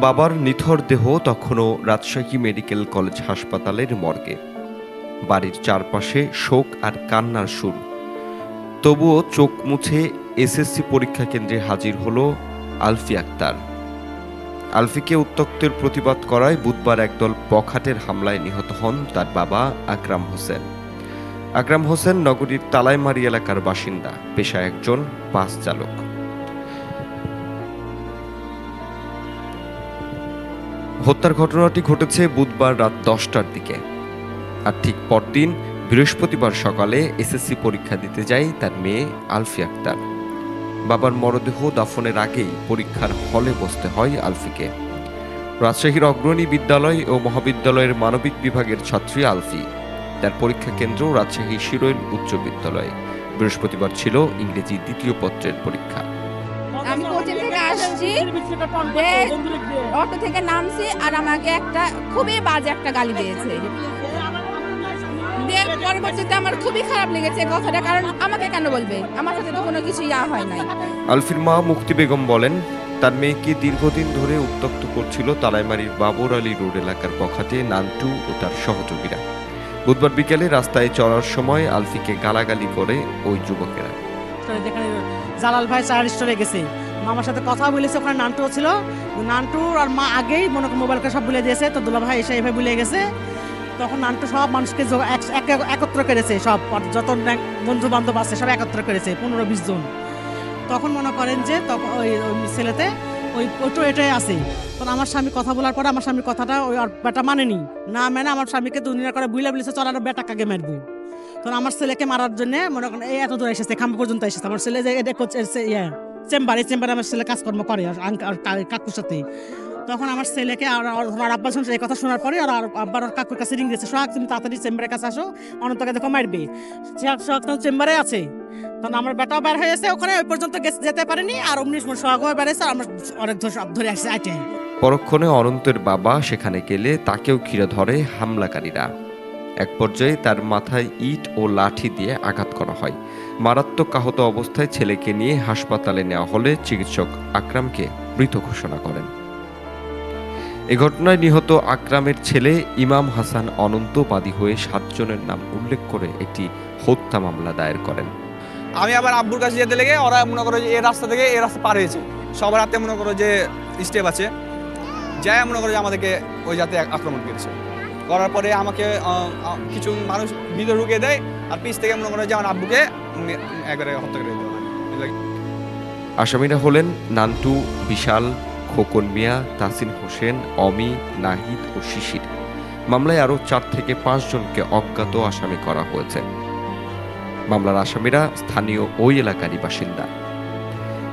বাবার নিথর দেহ তখনও রাজশাহী মেডিকেল কলেজ হাসপাতালের মর্গে। বাড়ির চারপাশে শোক আর কান্নার সুর। তবুও চোখ মুছে এসএসসি পরীক্ষা কেন্দ্রে হাজির হলো আলফি আক্তার। আলফিকে উত্তক্তের প্রতিবাদ করায় বুধবার একদল বখাটের হামলায় নিহত হন তার বাবা আকরাম হোসেন। আকরাম হোসেন নগরীর তালাইমারি এলাকার বাসিন্দা, পেশায় একজন বাস চালক। হত্যার ঘটনাটি ঘটেছে বুধবার রাত দশটার দিকে। আর ঠিক পরদিন, বৃহস্পতিবার সকালে এসএসসি পরীক্ষা দিতে যায় তার মেয়ে আলফি আক্তার। বাবার মরদেহ দাফনের আগেই পরীক্ষার হলে বসতে হয় আলফিকে। রাজশাহীর অগ্রণী বিদ্যালয় ও মহাবিদ্যালয়ের মানবিক বিভাগের ছাত্রী আলফি। তার পরীক্ষা কেন্দ্র রাজশাহী শিরোইল উচ্চ বিদ্যালয়। বৃহস্পতিবার ছিল ইংরেজি দ্বিতীয় পত্রের পরীক্ষা। আসছি। অটো থেকে নামছি আর আমাকে একটা খুবই বাজে একটা গালি দিয়েছে। দিয়ে পরবর্তীতে আমার খুবই খারাপ লেগেছে কথাটা কারণ আমাকে কেন বলবে? আমার সাথে তো কোনো কিছু ইয়া হয় নাই। আলফির মা মুক্তি বেগম বলেন তার মেয়েকে দীর্ঘদিন ধরে উত্তক্ত করছিল তালাইমারির বাবর আলী রোড এলাকার পখাতে নান্টু ও তার সহযোগীরা। বুধবার বিকেলে রাস্তায় চলার সময় আলফিকে গালাগালি করে ওই যুবকেরা। জালাল ভাই চার স্টোরে গেছে মামার সাথে কথা বলেছে, ওখানে নান্টু ছিল। নান্টু আর মা আগেই মনে মোবাইলকে সব ভুলে দিয়েছে, তো দুলা ভাই এসে এভাবে ভুলে গেছে। তখন নান্টু সব মানুষকে এক- এক- একত্র করেছে সব যত বন্ধু বান্ধব আছে সব একত্র করেছে, পনেরো বিশ জন। তখন মনে করেন যে তখন ওই ছেলেতে ওই ওটো এটাই আছে। তখন আমার স্বামী কথা বলার পরে আমার স্বামীর কথাটা ওই আর বেটা মানেনি। না মানে আমার স্বামীকে দুনিয়া করে বুঝলে বলেছে, চল আর বেটা কাকে মারবো? তখন আমার ছেলেকে মারার জন্য মনে করেন, এই এত দূর এসেছে, খাম্বা পর্যন্ত এসেছে। আমার ছেলে যে এটা করছে ইয়ে। চেম্বার, চেম্বারে আমার ছেলে কাজকর্ম করে আর কাকুর সাথে। তখন আমার ছেলেকে আর আর আব্বা শুনছে এই কথা শোনার পরে আর আব্বার আর কাকুর কাছে রিং দিয়েছে, সোহাগ, তুমি তাড়াতাড়ি চেম্বারের কাছে আসো অনন্তকে দেখো মারবে। সোহাগ তখন চেম্বারে আছে। তখন আমার বেটাও বের হয়ে গেছে, ওখানে ওই পর্যন্ত যেতে পারেনি। আর অমনি সোহাগও বেড়েছে আর আমার অনেক ধরে আসছে, আইটে। পরক্ষণে অনন্তের বাবা সেখানে গেলে তাকেও ঘিরে ধরে হামলাকারীরা। এক পর্যায়ে তার মাথায় ইট ও লাঠি দিয়ে আঘাত করা হয়। মারাত্মক আহত অবস্থায় ছেলেকে নিয়ে হাসপাতালে নেওয়া হলে চিকিৎসক আকরামকে মৃত ঘোষণা করেন। এ ঘটনায় নিহত আকরামের ছেলে ইমাম হাসান অনন্ত বাদী হয়ে সাতজনের নাম উল্লেখ করে একটি হত্যা মামলা দায়ের করেন। আমি আবার আব্বুর কাছে যেতে লেগে ওরা মনে করো যে এই রাস্তা থেকে এই রাস্তা পার হয়েছে। সবার হাতে মনে করো যে স্টেপ আছে। যাই মনে করো যে আমাদেরকে ওই জাতে আক্রমণ করেছে। করার পরে আমাকে কিছু মানুষ ভিতরে ঢুকিয়ে দেয় আর পিছ থেকে মনে করো যে আমার আব্বুকে একবারে হত্যা করে। আসামিরা হলেন নান্টু, বিশাল, খোকন মিয়া তাসিন হোসেন, অমি, নাহিদ ও শিশির। মামলায় আরও চার থেকে পাঁচজনকে অজ্ঞাত আসামি করা হয়েছে। মামলার আসামিরা স্থানীয় ওই এলাকারই বাসিন্দা।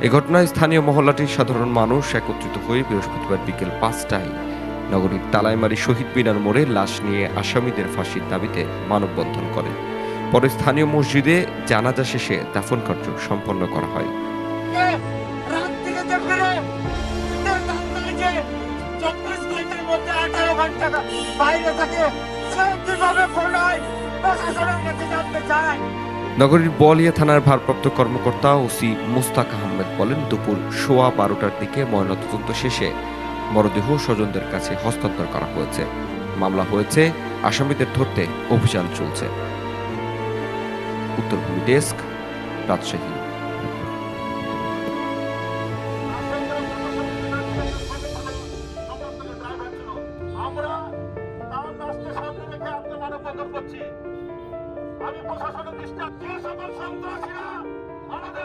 এ ঘটনায় স্থানীয় মহল্লাটির সাধারণ মানুষ একত্রিত হয়ে বৃহস্পতিবার বিকেল পাঁচটায় নগরীর তালাইমারি শহীদ মিনার মোড়ে লাশ নিয়ে আসামিদের ফাঁসির দাবিতে মানববন্ধন করে। পরে স্থানীয় মসজিদে জানাজা শেষে দাফন কার্য সম্পন্ন করা হয়। নগরীর বলিয়া থানার ভারপ্রাপ্ত কর্মকর্তা ওসি মুস্তাক আহমেদ বলেন, দুপুর সোয়া বারোটার দিকে ময়নাতদন্ত শেষে মরদেহ স্বজনদের কাছে হস্তান্তর করা হয়েছে মামলা হয়েছে আসামিদের ধরতে অভিযান চলছে উত্তরভূমি ডেস্ক রাজশাহী আমি প্রশাসনের দৃষ্টি যে সকল সন্ত্রাসীরা আমাদের